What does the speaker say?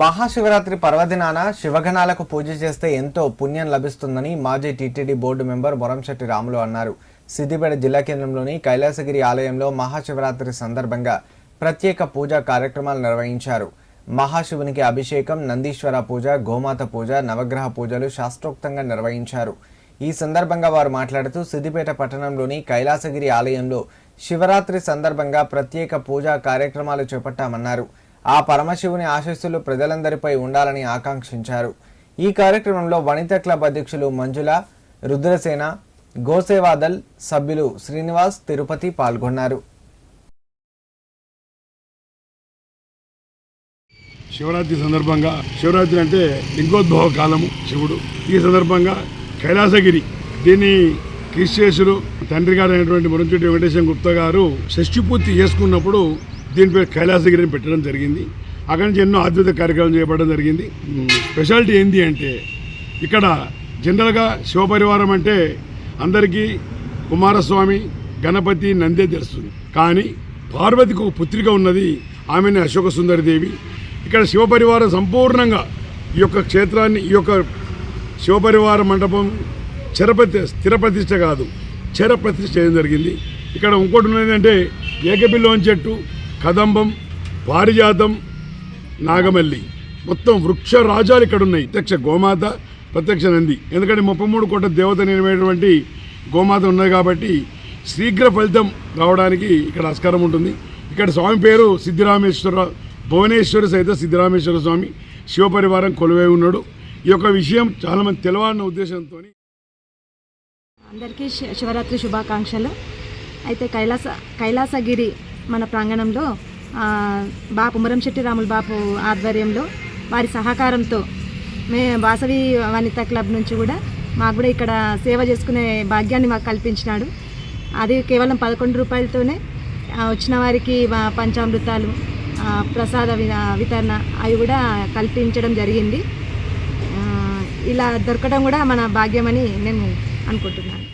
మహాశివరాత్రి పర్వదినాన శివగణాలకు పూజ చేస్తే ఎంతో పుణ్యం లభిస్తుందని మాజీ TTD board member Boramshetty Ramulu అన్నారు. సిద్దిపేట జిల్లా కేంద్రంలోని కైలాసగిరి ఆలయంలో మహాశివరాత్రి సందర్భంగా ప్రత్యేక పూజా కార్యక్రమాలు నిర్వహించారు. మహాశివునికి అభిషేకం నందీశ్వర పూజ గోమాత పూజ నవగ్రహ పూజలు శాస్త్రోక్తంగా నిర్వహించారు. ఈ సందర్భంగా వారు మాట్లాడుతూ సిద్దిపేట పట్టణంలోని కైలాసగిరి ఆలయంలో శివరాత్రి సందర్భంగా ప్రత్యేక పూజా కార్యక్రమాలు చేపట్టామన్నారు. ఆ పరమశివుని ఆశస్సులు ప్రజలందరిపై ఉండాలని ఆకాంక్షించారు. ఈ కార్యక్రమంలో వనిత క్లబ్ అధ్యక్షులు మంజుల రుద్రసేన గోసేవాదల్ సభ్యులు శ్రీనివాస్ తిరుపతి పాల్గొన్నారు. శివరాత్రి సందర్భంగా శివరాత్రి అంటే లింగోద్భవ కాలము శివుడు. ఈ సందర్భంగా కైలాసగిరి దీన్ని క్రిస్టియసులు తండ్రి గారు అయినటువంటి మురంచెట్టి వెంకటేశ్వర గుప్తా గారు షష్ఠి పూర్తి చేసుకున్నప్పుడు దీనిపై కైలాసగిరిని పెట్టడం జరిగింది. అక్కడి నుంచి ఎన్నో అద్భుత కార్యక్రమం చేయబడడం జరిగింది. స్పెషాలిటీ ఏంటి అంటే ఇక్కడ జనరల్గా శివపరివారం అంటే అందరికీ కుమారస్వామి గణపతి నందే తెలుస్తుంది. కానీ పార్వతికి ఒక పుత్రిక ఉన్నది ఆమెనే అశోక సుందరి దేవి ఇక్కడ శివపరివారం సంపూర్ణంగా ఈ యొక్క క్షేత్రాన్ని ఈ యొక్క శివపరివార మండపం చరపతి స్థిరప్రతిష్ట కాదు చరప్రతిష్ట చేయడం జరిగింది. ఇక్కడ ఇంకోటి ఉన్నది ఏకబిల్లోని చెట్టు కదంబం పారిజాతం నాగమల్లి. మొత్తం వృక్ష రాజాలు ఇక్కడ ఉన్నాయి ప్రత్యక్ష గోమాత ప్రత్యక్ష నంది. ఎందుకంటే ముప్పై మూడు కోట్ల దేవత నిర్మైనటువంటి గోమాత ఉన్నది కాబట్టి శీఘ్ర ఫలితం రావడానికి ఇక్కడ ఆస్కారం ఉంటుంది. ఇక్కడ స్వామి పేరు సిద్ధిరామేశ్వర భువనేశ్వర సహిత సిద్ధిరామేశ్వర స్వామి. శివపరివారం కొలువై ఉన్నాడు. ఈ యొక్క విషయం చాలామంది తెలవాలన్న ఉద్దేశంతో అందరికీ శివరాత్రి శుభాకాంక్షలు. అయితే కైలాస కైలాసగిరి మన ప్రాంగణంలో బాపు మురంశెట్టి రాముల బాపు ఆధ్వర్యంలో వారి సహకారంతో మే వాసవి వనిత క్లబ్ నుంచి కూడా మాకు కూడా ఇక్కడ సేవ చేసుకునే భాగ్యాన్ని మాకు కల్పించినాడు. అది కేవలం పదకొండు రూపాయలతోనే వచ్చిన వారికి పంచామృతాలు ప్రసాద వితరణ అవి కూడా కల్పించడం జరిగింది. ఇలా దొరకడం కూడా మన భాగ్యమని నేను అనుకుంటున్నాను.